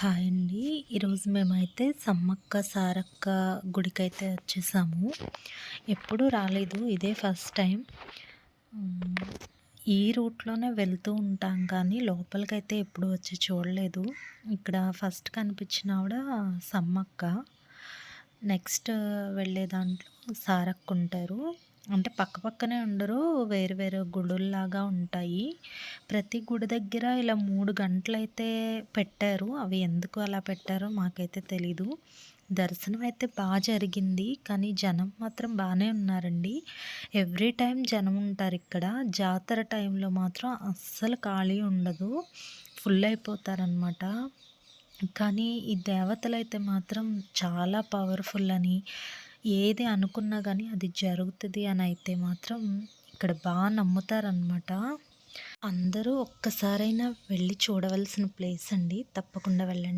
Hi అండి. ఈరోజు మేమైతే సమ్మక్క సారక్క గుడికైతే వచ్చేసాము. ఎప్పుడు రాలేదు. ఇదే ఫస్ట్ టైం. ఈ రూట్లోనే వెళ్తూ ఉంటాం కానీ లోపలికైతే ఎప్పుడు వచ్చి చూడలేదు. ఇక్కడ ఫస్ట్ కనిపించిన ఆవిడ సమ్మక్క. నెక్స్ట్ వెళ్ళే దాంట్లో సారక్క ఉంటారు. అంటే పక్క పక్కనే ఉండరు వేరు వేరు గుడుల్లాగా ఉంటాయి. ప్రతి గుడి దగ్గర ఇలా మూడు గంటలైతే పెట్టారు. అవి ఎందుకు అలా పెట్టారో మాకైతే తెలీదు. దర్శనం అయితే బాగా జరిగింది కానీ జనం మాత్రం బాగానే ఉన్నారండి. ఎవ్రీ టైం జనం ఉంటారు ఇక్కడ. జాతర టైంలో మాత్రం అస్సలు ఖాళీ ఉండదు. ఫుల్ అయిపోతారనమాట కానీ ఈ దేవతలు అయితే మాత్రం చాలా పవర్ఫుల్ అని ఏది అనుకున్నా కానీ అది జరుగుతుంది అని అయితే మాత్రం ఇక్కడ బాగా నమ్ముతారనమాట అందరూ ఒక్కసారైనా వెళ్ళి చూడవలసిన ప్లేస్ అండి తప్పకుండా వెళ్ళండి.